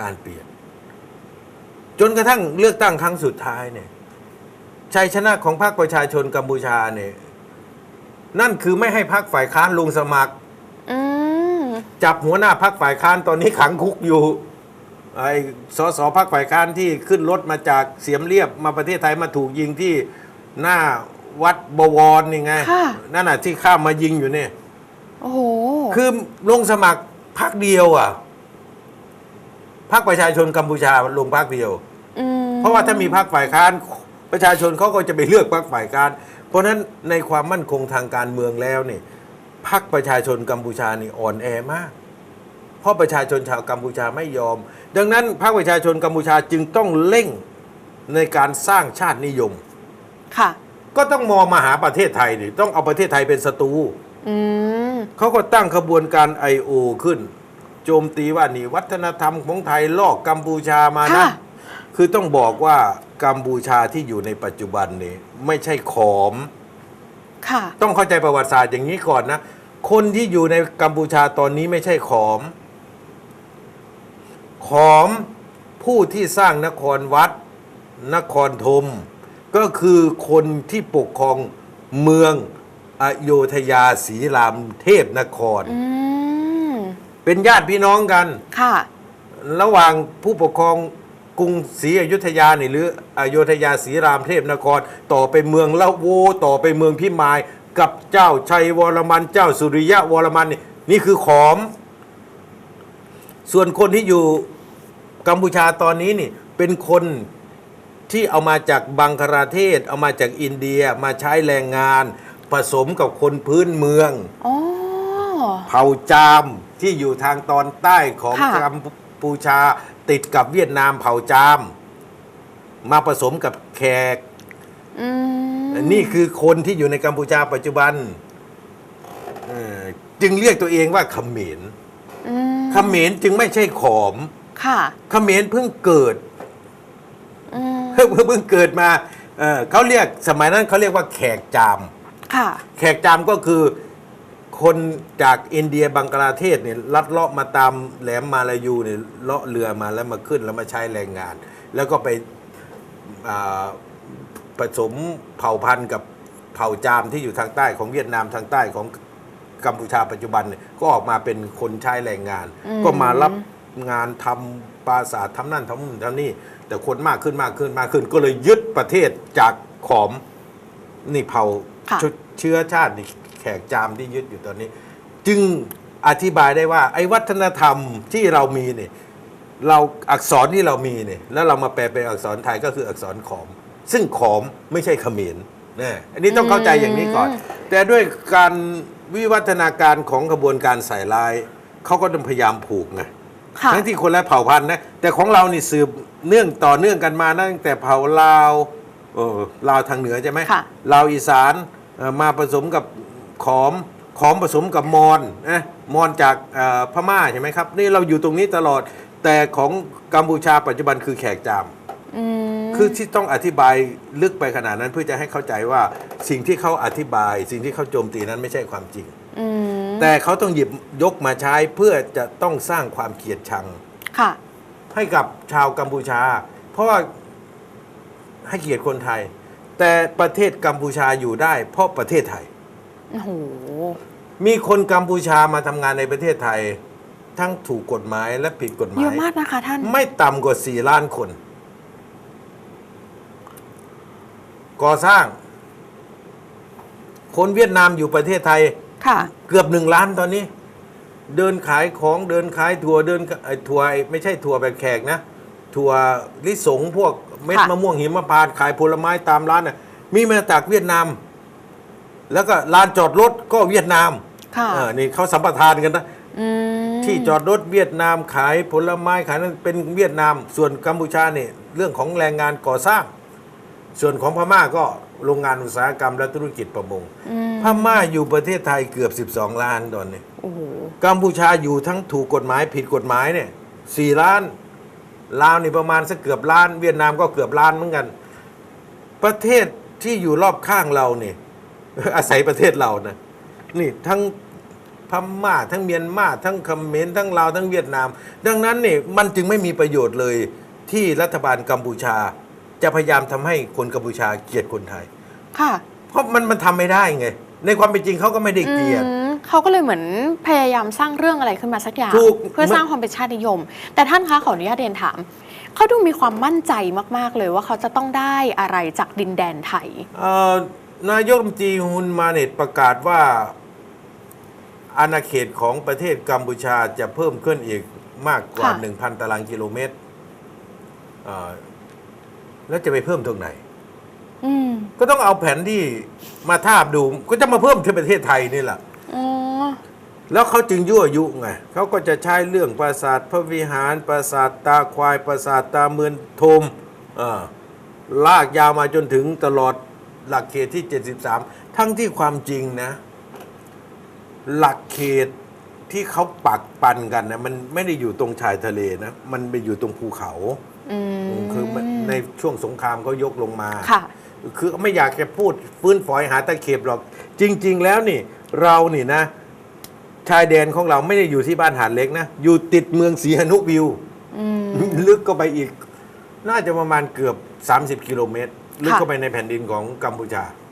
การเปลี่ยน จนกระทั่งเลือกตั้งครั้งสุดท้ายเนี่ยชัยชนะของพรรคประชาชนกัมพูชาเนี่ยนั่นคือไม่ให้พรรคฝ่ายค้านลงสมัครอืมจับหัวหน้าพักฝ่ายค้านตอนนี้ขังคุกอยู่ไอ้สสพักฝ่ายค้านที่ขึ้นรถมาจากเสียมเรียบมาประเทศไทยมาถูกยิงที่หน้าวัดบวรนี่ไงค่ะนั่นน่ะที่ข้ามมายิงอยู่เนี่ยโอ้โหคือลงสมัครพักเดียวอะ พักประชาชนกัมพูชาลงพักเดียว อืมเพราะว่าถ้ามีพักฝ่ายค้านประชาชนเขาก็จะไปเลือกพักฝ่ายค้าน เพราะฉะนั้นในความมั่นคงทางการเมืองแล้วนี่พักประชาชนกัมพูชานี่อ่อนแอมาก เพราะประชาชนชาวกัมพูชาไม่ยอม ดังนั้นพรรคประชาชนกัมพูชาจึงต้องเร่งในการสร้างชาตินิยม ค่ะ ก็ต้องมองมาหาประเทศไทยดิต้องเอาประเทศไทยเป็นศัตรูอืมเขาก็ตั้งขบวนการ I.O. ขึ้นโจมตีว่านี่วัฒนธรรมของไทยลอกกัมพูชามานะค่ะ คือต้องบอกว่ากัมพูชาที่อยู่ในปัจจุบันนี้ไม่ใช่ขอม ค่ะ ต้องเข้าใจประวัติศาสตร์อย่างนี้ก่อนนะ คนที่อยู่ในกัมพูชาตอนนี้ไม่ใช่ขอม ขอมผู้ที่สร้างนครวัด นครธมก็คือคนที่ปกครองเมืองอโยธยาศรีรามเทพนคร อืม เป็นญาติพี่น้องกัน ค่ะ ระหว่างผู้ปกครองกรุงศรีอยุธยานี่หรืออโยธยาศรีรามเทพนคร ต่อไปเมืองละโวต่อไปเมืองพิมาย กับเจ้าชัยวรมันเจ้าสุริยะวรมันนี่นี่คือขอม ส่วนคนที่อยู่กัมพูชาตอนนี้นี่เป็นคนที่เอามาจากบังคลาเทศ เอามาจากอินเดียมาใช้แรงงาน ผสมกับคนพื้นเมืองอ๋อเผ่าจาม ที่อยู่ทางตอนใต้ของค่ะ กัมพูชาติดกับเวียดนามเผ่าจาม มาผสมกับแขก อืมนี่คือคนที่อยู่ในกัมพูชาปัจจุบันเอ่อจึงเรียกตัวเองว่าเขมรอืมเขมรจึงไม่ใช่ขอมค่ะเขมรเพิ่งเกิด อืมเพิ่งเพิ่งเกิดมาเอ่อเขาเรียกสมัยนั้นเขาเรียกว่าแขกจาม ค่ะ แขกจามก็คือ คนจากอินเดียบังกลาเทศเนี่ยลัดเลาะมาตามแหลมมาลายูเนี่ยเลาะเรือมาแล้วมาขึ้นแล้วมาใช้แรงงาน แล้วก็ไปอ่าผสมเผ่าพันธุ์กับเผ่าจามที่อยู่ทางใต้ของเวียดนามทางใต้ของกัมพูชาปัจจุบันเนี่ยก็ออกมาเป็นคนใช้แรงงานอืมก็มารับงานทำปราสาททำนั่นทำนู่นทำนี่ แต่คนมากขึ้นมากขึ้นมากขึ้น ก็เลยยึดประเทศจากขอมนี่เผ่าค่ะชุดเชื้อชาตินี่ แขกจามที่ยึดอยู่ตอนนี้ จึงอธิบายได้ว่า ไอ้วัฒนธรรมที่เรามีเนี่ยเราอักษรที่เรามีเนี่ยแล้วเรามาแปลเป็นอักษรไทยก็คืออักษรขอม ซึ่งขอมไม่ใช่เขมรนะอันนี้ต้องเข้าใจอย่างนี้ก่อนอืมแต่ด้วยการวิวัฒนาการของกระบวนการใส่ลายเขาก็ต้องพยายามผูกไงค่ะทั้งที่คนละเผ่าพันธุ์นะแต่ของเรานี่สืบเนื่องต่อเนื่องกันมาตั้งแต่เผ่าลาวเออลาวทางเหนือใช่ไหมค่ะลาวอีสานเอ่อมาผสมกับ ขอมขอมผสมกับมอญนะมอญจากเอ่อพม่าใช่ไหมครับ นี่เราอยู่ตรงนี้ตลอดแต่ของกัมพูชาปัจจุบันคือแขกจามอืมคือที่ต้องอธิบายลึกไปขนาดนั้นเพื่อจะให้เข้าใจว่าสิ่งที่เขาอธิบาย สิ่งที่เขาโจมตีนั้นไม่ใช่ความจริงอืมแต่เขาต้องหยิบยกมาใช้เพื่อจะต้องสร้างความเกลียดชังค่ะให้กับชาวกัมพูชา เพราะว่าให้เกียรติคนไทย แต่ประเทศกัมพูชาอยู่ได้ เพราะประเทศไทย โอ้โหมีคนกัมพูชามาทำงานในประเทศไทย ทั้งถูกกฎหมายและผิดกฎหมาเยอะยมากนะคะท่าน ไม่ต่ำกว่า 4 ล้านคน ก่อสร้าง คนเวียดนามอยู่ประเทศไทย ค่ะ เกือบหนึ่งล้านตอนนี้ เดินขายของเดินขายถั่วเดินไอ้ถั่วไอ้ไม่ใช่ถั่วแบบแขกนะ ถั่วลิสงพวกเม็ดค่ะ มะม่วงหิมพานต์ขายผลไม้ตามร้านน่ะมีมาจากเวียดนาม แล้วก็ลานจอดรถก็เวียดนามค่ะเออนี่เขาสัมปทานกันนะ อืมที่จอดรถเวียดนามขายผลไม้ขายนั้นเป็นเวียดนาม ส่วนกัมพูชาเนี่ยเรื่องของแรงงานก่อสร้าง ส่วนของพม่าก็โรงงานอุตสาหกรรมและธุรกิจประมง อืมพม่าอยู่ประเทศไทยเกือบ 12 ล้านตอนนี้ โอ้โหกัมพูชาอยู่ทั้งถูกกฎหมายผิดกฎหมายเนี่ยสี่ล้านลาวนี่ประมาณสักเกือบล้าน เวียดนามก็เกือบล้านเหมือนกัน ประเทศที่อยู่รอบข้างเราเนี่ย อาศัยประเทศเรานะนี่ทั้งพม่าทั้งเมียนมาทั้งเขมรทั้งลาวทั้งเวียดนาม ดังนั้นเนี่ยมันจึงไม่มีประโยชน์เลยที่รัฐบาลกัมพูชา จะพยายามทำให้คนกัมพูชาเกลียดคนไทย ค่ะ เพราะมันมันทำไม่ได้ไง ในความเป็นจริงเขาก็ไม่ได้เกลียดอืมเขาก็เลยเหมือนพยายามสร้างเรื่องอะไรขึ้นมาสักอย่างถูกเพื่อสร้างความเป็นชาตินิยม แต่ท่านคะขออนุญาตเรียนถามเขาดูมีความมั่นใจมาก ๆ เลยว่าเขาจะต้องได้อะไรจากดินแดนไทยเอ่อ นายกรัฐมนตรีฮุนมาเนตประกาศว่าอาณาเขตของประเทศกัมพูชาจะเพิ่มขึ้นอีกมากกว่าค่ะ1,000 ตารางกิโลเมตรเอ่อแล้วจะไปเพิ่มตรงไหนอืมก็ต้องเอาแผนที่มาทาบดู ก็จะมาเพิ่มที่ประเทศไทยนี่แหละอ๋อแล้วเขาจึงยั่วยุไงเขาก็จะใช้เรื่องปราสาทพระวิหารปราสาทตาควายปราสาทตาเมือนโทมเอ่อลากยาวมาจนถึงตลอด หลักเขตที่ 73 ทั้งที่ความจริงนะ หลักเขตที่เขาปักปันกันนะมันไม่ได้อยู่ตรงชายทะเลนะ มันไปอยู่ตรงภูเขาอืมคือมันในช่วงสงครามเขายกลงมาค่ะคือไม่อยากจะพูดฟื้นฝอยหาตะเข็บหรอก จริง ๆ แล้วนี่ เรานี่นะ ชายแดนของเราไม่ได้อยู่ที่บ้านหาดเล็กนะ อยู่ติดเมืองศรีหนุวิวอืมลึกก็ไปอีก น่าจะประมาณเกือบ 30 กิโลเมตร ลึกค่ะเข้าไปในแผ่นดินของกัมพูชา